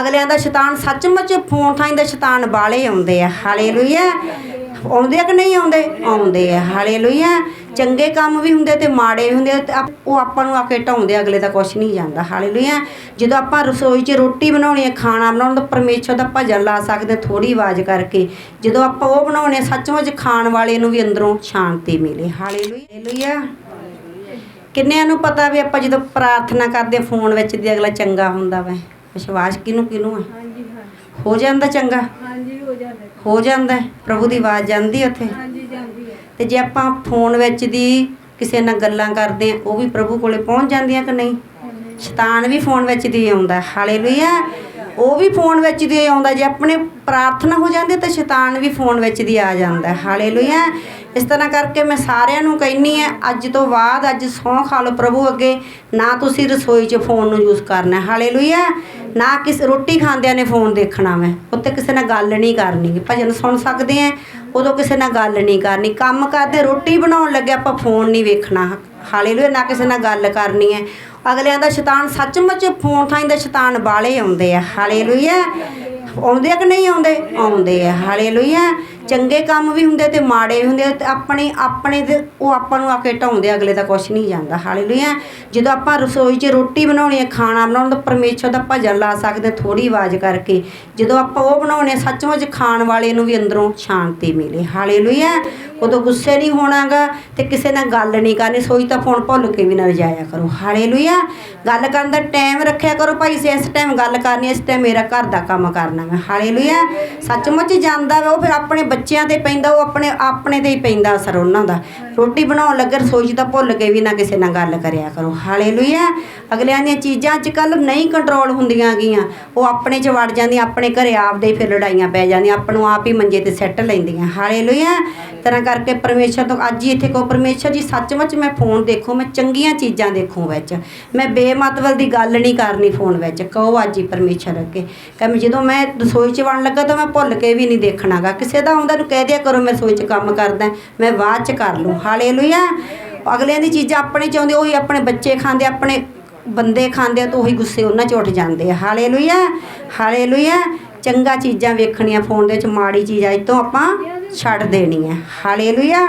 ਅਗਲਿਆਂ ਦਾ ਸ਼ੈਤਾਨ ਸੱਚਮੁੱਚ ਫੋਨ ਥਾਂ ਦੇ ਸ਼ੈਤਾਨ ਬਾਲੇ ਆਉਂਦੇ ਆ। ਹਾਲੇਲੂਇਆ। ਆਉਂਦੇ ਆ ਕਿ ਨਹੀਂ ਆਉਂਦੇ? ਆਉਂਦੇ ਆ। ਹਾਲੇਲੂਇਆ। ਚੰਗੇ ਕੰਮ ਵੀ ਹੁੰਦੇ ਤੇ ਮਾੜੇ ਵੀ ਹੁੰਦੇ ਉਹ ਆਪਾਂ ਨੂੰ ਆ ਕੇ ਢਾਉਂਦੇ ਅਗਲੇ ਦਾ ਕੁਝ ਨਹੀਂ ਜਾਂਦਾ। ਹਾਲੇਲੂਇਆ। ਜਦੋਂ ਆਪਾਂ ਰਸੋਈ 'ਚ ਰੋਟੀ ਬਣਾਉਣੀ ਹੈ ਖਾਣਾ ਬਣਾਉਣ ਦਾ ਪਰਮੇਸ਼ਰ ਦਾ ਭਜਨ ਲਾ ਸਕਦੇ ਥੋੜੀ ਆਵਾਜ਼ ਕਰਕੇ ਜਦੋਂ ਆਪਾਂ ਉਹ ਬਣਾਉਣੇ ਆ, ਸੱਚਮੁੱਚ ਖਾਣ ਵਾਲੇ ਨੂੰ ਵੀ ਅੰਦਰੋਂ ਸ਼ਾਂਤੀ ਮਿਲੇ। ਹਾਲੇਲੂਇਆ। ਹਾਲੇਲੂਇਆ। ਕਿੰਨਿਆਂ ਨੂੰ ਪਤਾ ਵੀ ਆਪਾਂ ਜਦੋਂ ਪ੍ਰਾਰਥਨਾ ਕਰਦੇ ਫੋਨ ਵਿੱਚ ਦੀ ਅਗਲਾ ਚੰਗਾ ਹੁੰਦਾ ਵਾ। ਵਿਸ਼ਵਾਸ ਆ? ਹਾਂਜੀ ਹਾਂ ਹੋ ਜਾਂਦਾ ਚੰਗਾ? ਹਾਂਜੀ ਹੋ ਜਾਂਦਾ ਹੈ। ਹੋ ਜਾਂਦਾ ਹੈ। ਪ੍ਰਭੂ ਦੀ ਆਵਾਜ਼ ਜਾਂਦੀ ਹੈ ਉੱਥੇ? ਹਾਂਜੀ ਜਾਂਦੀ ਹੈ। ਤੇ ਜੇ ਆਪਾਂ ਫੋਨ ਵਿੱਚ ਦੀ ਕਿਸੇ ਨਾਲ ਗੱਲਾਂ ਕਰਦੇ ਆ ਉਹ ਵੀ ਪ੍ਰਭੂ ਕੋਲੇ ਪਹੁੰਚ ਜਾਂਦੀਆਂ ਕਿ ਨਹੀਂ? ਸ਼ੈਤਾਨ ਵੀ ਫੋਨ ਵਿੱਚ ਦੀ ਆਉਂਦਾ। ਹਾਲੇਲੂਇਆ। ਉਹ ਵੀ ਫੋਨ ਵਿੱਚ ਦੀ ਆਉਂਦਾ। ਜੇ ਆਪਣੇ ਪ੍ਰਾਰਥਨਾ ਹੋ ਜਾਂਦੀ ਤਾਂ ਸ਼ੈਤਾਨ ਵੀ ਫੋਨ ਵਿੱਚ ਦੀ ਆ ਜਾਂਦਾ। ਹਾਲੇਲੂਇਆ। ਇਸ ਤਰ੍ਹਾਂ ਕਰਕੇ ਮੈਂ ਸਾਰਿਆਂ ਨੂੰ ਕਹਿੰਨੀ ਆ ਅੱਜ ਤੋਂ ਬਾਅਦ ਅੱਜ ਸਹੁੰ ਖਾ ਲਓ ਪ੍ਰਭੂ ਅੱਗੇ। ਨਾ ਤੁਸੀਂ ਰਸੋਈ 'ਚ ਫੋਨ ਨੂੰ ਯੂਜ਼ ਕਰਨਾ। ਹਾਲੇਲੂਇਆ। ਨਾ ਕਿਸ ਰੋਟੀ ਖਾਂਦਿਆਂ ਨੇ ਫੋਨ ਦੇਖਣਾ ਮੈਂ ਉੱਤੇ ਕਿਸੇ ਨਾਲ ਗੱਲ ਨਹੀਂ ਕਰਨੀ ਭਜਨ ਸੁਣ ਸਕਦੇ ਆ ਉਦੋਂ ਕਿਸੇ ਨਾਲ ਗੱਲ ਨਹੀਂ ਕਰਨੀ। ਕੰਮ ਕਰਦੇ, ਰੋਟੀ ਬਣਾਉਣ ਲੱਗੇ ਆਪਾਂ ਫੋਨ ਨਹੀਂ ਵੇਖਣਾ। ਹਾਲੇਲੂਇਆ, ਨਾ ਕਿਸੇ ਨਾਲ ਗੱਲ ਕਰਨੀ ਹੈ ਅਗਲਿਆਂ ਦਾ ਸ਼ੈਤਾਨ ਸੱਚਮੁੱਚ ਫੋਨ ਥਾਂ ਦੇ ਸ਼ੈਤਾਨ ਬਾਲੇ ਆਉਂਦੇ ਆ। ਹਾਲੇਲੂਇਆ। ਆਉਂਦੇ ਆ ਕਿ ਨਹੀਂ ਆਉਂਦੇ? ਆਉਂਦੇ ਆ। ਹਾਲੇਲੂਇਆ। ਚੰਗੇ ਕੰਮ ਵੀ ਹੁੰਦੇ ਤੇ ਮਾੜੇ ਵੀ ਹੁੰਦੇ ਆ ਤੇ ਆਪਣੇ ਆਪਣੇ ਦੇ ਉਹ ਆਪਾਂ ਨੂੰ ਆ ਕੇ ਢਾਉਂਦੇ ਅਗਲੇ ਦਾ ਕੁਝ ਨਹੀਂ ਜਾਂਦਾ। ਹਾਲੇਲੂਇਆ। ਜਦੋਂ ਆਪਾਂ ਰਸੋਈ 'ਚ ਰੋਟੀ ਬਣਾਉਣੀ ਹੈ ਖਾਣਾ ਬਣਾਉਣ ਤਾਂ ਪਰਮੇਸ਼ਰ ਦਾ ਭਜਨ ਲਾ ਸਕਦੇ ਥੋੜੀ ਆਵਾਜ਼ ਕਰਕੇ ਜਦੋਂ ਆਪਾਂ ਉਹ ਬਣਾਉਣੇ ਆ, ਸੱਚਮੁੱਚ ਖਾਣ ਵਾਲੇ ਨੂੰ ਵੀ ਅੰਦਰੋਂ ਸ਼ਾਂਤੀ ਮਿਲੇ। ਹਾਲੇਲੂਇਆ। ਉਦੋਂ ਗੁੱਸੇ ਨਹੀਂ ਹੋਣਾਗਾ ਤੇ ਕਿਸੇ ਨਾਲ ਗੱਲ ਨਹੀਂ ਕਰਨੀ ਸੋਈ ਤਾਂ ਫੋਨ ਭੁੱਲ ਕੇ ਵੀ ਨਾ ਜਾਇਆ ਕਰੋ। ਹਾਲੇਲੂਇਆ। ਗੱਲ ਕਰਨ ਦਾ ਟਾਈਮ ਰੱਖਿਆ ਕਰੋ ਭਾਈ ਸੇ ਇਸ ਟਾਈਮ ਗੱਲ ਕਰਨੀ ਇਸ ਟਾਈਮ ਮੇਰਾ ਘਰ ਦਾ ਕੰਮ ਕਰਨਾ ਮੈਂ ਹਾਲੇਲੂਇਆ। ਸੱਚਮੁੱਚ ਜਾਂਦਾ ਵਾ ਉਹ ਫਿਰ ਆਪਣੇ ਬੱਚਿਆਂ ਤੇ ਪੈਂਦਾ, ਉਹ ਆਪਣੇ ਆਪਣੇ ਤੇ ਹੀ ਪੈਂਦਾ ਅਸਰ ਉਹਨਾਂ ਦਾ। ਰੋਟੀ ਬਣਾਉਣ ਲੱਗੇ, ਰਸੋਈ 'ਚ ਤਾਂ ਭੁੱਲ ਕੇ ਵੀ ਨਾ ਕਿਸੇ ਨਾਲ ਗੱਲ ਕਰਿਆ ਕਰੋ। ਹਾਲੇਲੂਇਆ। ਅਗਲਿਆਂ ਦੀਆਂ ਚੀਜ਼ਾਂ ਅੱਜ ਕੱਲ ਨਹੀਂ ਕੰਟਰੋਲ ਹੁੰਦੀਆਂ ਗੀਆਂ। ਉਹ ਆਪਣੇ 'ਚ ਵੜ ਜਾਂਦੀਆਂ, ਆਪਣੇ ਘਰੇ ਆਪਦੇ ਫਿਰ ਲੜਾਈਆਂ ਪੈ ਜਾਂਦੀਆਂ, ਆਪ ਨੂੰ ਆਪ ਹੀ ਮੰਜੇ ਤੇ ਸੈੱਟ ਲੈਂਦੀਆਂ। ਹਾਲੇਲੂਇਆ। ਤਰ੍ਹਾਂ ਕਰਕੇ ਪਰਮੇਸ਼ਰ ਤੋਂ, ਅੱਜ ਹੀ ਇੱਥੇ ਕੋ ਪਰਮੇਸ਼ਰ ਜੀ, ਸੱਚਮੁੱਚ ਮੈਂ ਫੋਨ ਦੇਖੋ, ਮੈਂ ਚੰਗੀਆਂ ਚੀਜ਼ਾਂ ਦੇਖੂ ਵਿੱਚ। ਮੈਂ ਬੇਮਤਲਬ ਦੀ ਗੱਲ ਨਹੀਂ ਕਰਨੀ ਫੋਨ ਵਿੱਚ। ਕਹੋ ਅੱਜ ਹੀ ਪਰਮੇਸ਼ਰ ਅੱਗੇ। ਕਿ ਜਦੋਂ ਮੈਂ ਰਸੋਈ 'ਚ ਵੜਨ ਲੱਗਾ ਤਾਂ ਮੈਂ ਭੁੱਲ ਕੇ ਵੀ ਨਹੀਂ ਦੇਖਣਾਗਾ। ਕਿਸੇ ਦਾ ਆਉਂਦਾ ਨੂੰ ਕਹਿ ਦਿਆ ਕਰੋ, ਮੈਂ ਰਸੋਈ ਕੰਮ ਕਰਦਾ, ਮੈਂ ਬਾਅਦ 'ਚ ਕਰ ਲੂੰ। ਹਾਲੇਲੂਇਆ ਅਗਲਿਆਂ ਦੀ ਚੀਜ਼ਾਂ ਆਪਣੇ 'ਚ ਉਹੀ ਆਪਣੇ ਬੱਚੇ ਖਾਂਦੇ, ਆਪਣੇ ਬੰਦੇ ਖਾਂਦੇ ਆ ਤਾਂ ਉਹੀ ਗੁੱਸੇ ਉਹਨਾਂ 'ਚ ਉੱਠ ਜਾਂਦੇ ਆ। ਹਾਲੇਲੂਇਆ ਹਾਲੇਲੂਇਆ ਚੰਗਾ ਚੀਜ਼ਾਂ ਵੇਖਣੀਆਂ ਫੋਨ ਦੇ ਵਿੱਚ, ਮਾੜੀ ਚੀਜ਼ ਅੱਜ ਤੋਂ ਆਪਾਂ ਛੱਡ ਦੇਣੀ ਹੈ ਹਾਲੇਲੂਇਆ